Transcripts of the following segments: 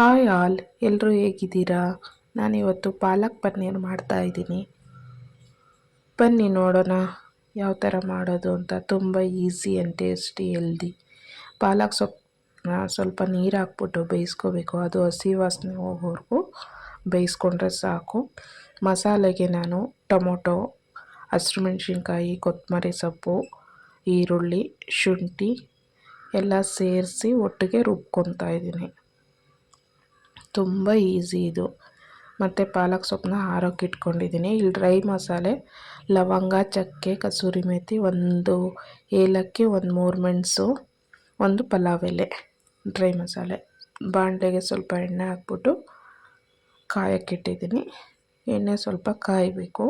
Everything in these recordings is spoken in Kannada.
ಹಾಯ್ ಆಲ್ ಎಲ್ಲರೂ ಹೇಗಿದ್ದೀರಾ? ನಾನಿವತ್ತು ಪಾಲಕ್ ಪನ್ನೀರ್ ಮಾಡ್ತಾ ಇದ್ದೀನಿ. ಬನ್ನಿ ನೋಡೋಣ ಯಾವ ಥರ ಮಾಡೋದು ಅಂತ. ತುಂಬ easy and tasty, healthy. Palak ಸೊಪ್ಪು ಸ್ವಲ್ಪ ನೀರು ಹಾಕ್ಬಿಟ್ಟು ಬೇಯಿಸ್ಕೋಬೇಕು. ಅದು ಹಸಿ ವಾಸನೆ ಹೋಗೋವರೆಗೂ ಬೇಯಿಸ್ಕೊಂಡ್ರೆ ಸಾಕು. ಮಸಾಲೆಗೆ ನಾನು ಟೊಮೊಟೊ ಹಸಿರು ಮೆಣಸಿನ್ಕಾಯಿ ಕೊತ್ತಂಬರಿ ಸೊಪ್ಪು, ಈರುಳ್ಳಿ, ಶುಂಠಿ ಎಲ್ಲ ಸೇರಿಸಿ ಒಟ್ಟಿಗೆ ರುಬ್ಕೊತಾ ಇದ್ದೀನಿ. ತುಂಬ ಈಸಿ ಇದು. ಮತ್ತು ಪಾಲಕ್ ಸೊಪ್ಪನ್ನ ಹಾರೋಕೆ ಇಟ್ಕೊಂಡಿದ್ದೀನಿ. ಇಲ್ಲಿ ಡ್ರೈ ಮಸಾಲೆ, ಲವಂಗ, ಚಕ್ಕೆ, ಕಸೂರಿ ಮೇಥಿ ಒಂದು ಏಲಕ್ಕಿ, ಒಂದು ಮೂರು ಮೆಣಸು, ಒಂದು ಪಲಾವ್ ಎಲೆ, ಡ್ರೈ ಮಸಾಲೆ. ಬಾಣಲೆಗೆ ಸ್ವಲ್ಪ ಎಣ್ಣೆ ಹಾಕ್ಬಿಟ್ಟು ಕಾಯಕ್ಕಿಟ್ಟಿದ್ದೀನಿ ಎಣ್ಣೆ ಸ್ವಲ್ಪ ಕಾಯಬೇಕು.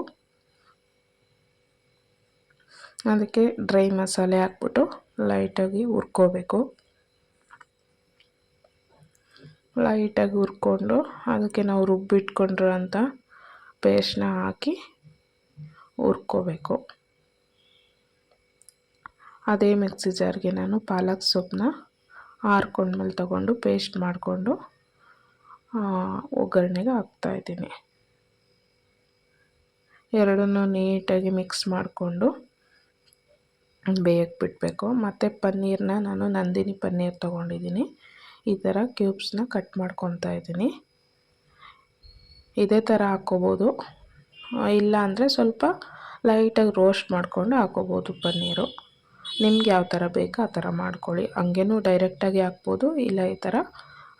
ಅದಕ್ಕೆ ಡ್ರೈ ಮಸಾಲೆ ಹಾಕ್ಬಿಟ್ಟು ಲೈಟಾಗಿ ಹುರ್ಕೋಬೇಕು. ಲೈಟಾಗಿ ಹುರ್ಕೊಂಡು ಅದಕ್ಕೆ ನಾವು ರುಬ್ಬಿಟ್ಕೊಂಡಿರೋ ಅಂಥ ಪೇಸ್ಟ್ನ ಹಾಕಿ ಹುರ್ಕೋಬೇಕು. ಅದೇ ಮಿಕ್ಸಿ ಜಾರ್ಗೆ ನಾನು ಪಾಲಕ್ ಸೊಪ್ಪನ್ನ ಆರ್ಕೊಂಡ್ಮೇಲೆ ತಗೊಂಡು ಪೇಸ್ಟ್ ಮಾಡಿಕೊಂಡು ಒಗ್ಗರಣೆಗೆ ಹಾಕ್ತಾಯಿದ್ದೀನಿ ಎರಡನ್ನೂ ನೀಟಾಗಿ ಮಿಕ್ಸ್ ಮಾಡಿಕೊಂಡು ಬೇಯಕ್ಕೆ ಬಿಡಬೇಕು. ಮತ್ತು ಪನ್ನೀರನ್ನ ನಾನು ನಂದಿನಿ ಪನ್ನೀರ್ ತೊಗೊಂಡಿದ್ದೀನಿ. ಈ ಥರ ಕ್ಯೂಬ್ಸ್ನ ಕಟ್ ಮಾಡ್ಕೊತಾ ಇದ್ದೀನಿ. ಇದೇ ಥರ ಹಾಕ್ಕೋಬೋದು ಇಲ್ಲ ಅಂದರೆ ಸ್ವಲ್ಪ ಲೈಟಾಗಿ ರೋಸ್ಟ್ ಮಾಡಿಕೊಂಡು ಹಾಕೋಬೋದು ಪನ್ನೀರು. ನಿಮ್ಗೆ ಯಾವ ಥರ ಬೇಕೋ ಆ ಥರ ಮಾಡ್ಕೊಳ್ಳಿ. ಹಂಗೇನು ಡೈರೆಕ್ಟಾಗಿ ಹಾಕ್ಬೋದು, ಇಲ್ಲ ಈ ಥರ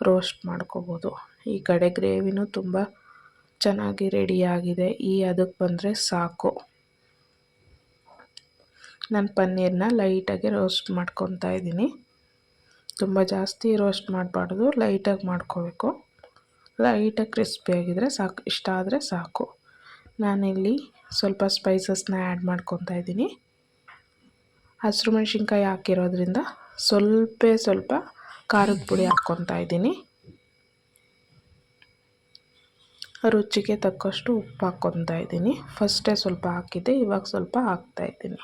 ರೋಸ್ಟ್ ಮಾಡ್ಕೋಬೋದು. ಈ ಕಡೆ ಗ್ರೇವಿನೂ ತುಂಬ ಚೆನ್ನಾಗಿ ರೆಡಿಯಾಗಿದೆ ಈ ಅದಕ್ಕೆ ಬಂದರೆ ಸಾಕು. ನಾನು ಪನ್ನೀರನ್ನ ಲೈಟಾಗಿ ರೋಸ್ಟ್ ಮಾಡ್ಕೊತಾ ಇದ್ದೀನಿ. ತುಂಬ ಜಾಸ್ತಿ ರೋಸ್ಟ್ ಮಾಡಬಾರ್ದು, ಲೈಟಾಗಿ ಮಾಡ್ಕೋಬೇಕು. ಲೈಟಾಗಿ ಕ್ರಿಸ್ಪಿಯಾಗಿದ್ದರೆ ಸಾಕು, ಇಷ್ಟ ಆದರೆ ಸಾಕು. ನಾನಿಲ್ಲಿ ಸ್ವಲ್ಪ ಸ್ಪೈಸಸ್ನ ಆ್ಯಡ್ ಮಾಡ್ಕೊತಾ ಇದ್ದೀನಿ. ಹಸಿರು ಮೆಣಸಿನ್ಕಾಯಿ ಹಾಕಿರೋದ್ರಿಂದ ಸ್ವಲ್ಪ ಸ್ವಲ್ಪ ಖಾರದ ಪುಡಿ ಹಾಕ್ಕೊತಾ ಇದ್ದೀನಿ. ರುಚಿಗೆ ತಕ್ಕಷ್ಟು ಉಪ್ಪು ಹಾಕ್ಕೊತಾ ಇದ್ದೀನಿ. ಫಸ್ಟೇ ಸ್ವಲ್ಪ ಹಾಕಿದ್ದೆ, ಇವಾಗ ಸ್ವಲ್ಪ ಹಾಕ್ತಾಯಿದ್ದೀನಿ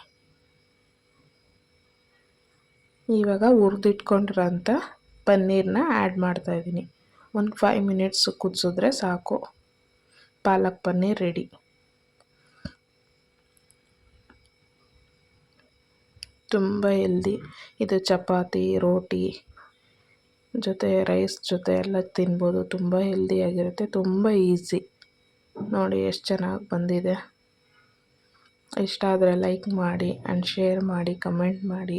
ಇವಾಗ ಹುರಿದಿಟ್ಕೊಂಡಿರೋಂಥ ಪನ್ನೀರನ್ನ ಆ್ಯಡ್ ಮಾಡ್ತಾಯಿದ್ದೀನಿ ಒಂದು ಫೈವ್ ಮಿನಿಟ್ಸ್ ಕುದಿಸಿದ್ರೆ ಸಾಕು. ಪಾಲಕ್ ಪನ್ನೀರ್ ರೆಡಿ ತುಂಬ ಹೆಲ್ದಿ ಇದು ಚಪಾತಿ, ರೋಟಿ ಜೊತೆ ರೈಸ್ ಜೊತೆ ಎಲ್ಲ ತಿನ್ಬೋದು. ತುಂಬ ಹೆಲ್ದಿಯಾಗಿರುತ್ತೆ ತುಂಬ ಈಸಿ ನೋಡಿ ಎಷ್ಟು ಚೆನ್ನಾಗಿ ಬಂದಿದೆ. ಇಷ್ಟ ಆದರೆ ಲೈಕ್ ಮಾಡಿ ಆ್ಯಂಡ್ ಶೇರ್ ಮಾಡಿ ಕಮೆಂಟ್ ಮಾಡಿ.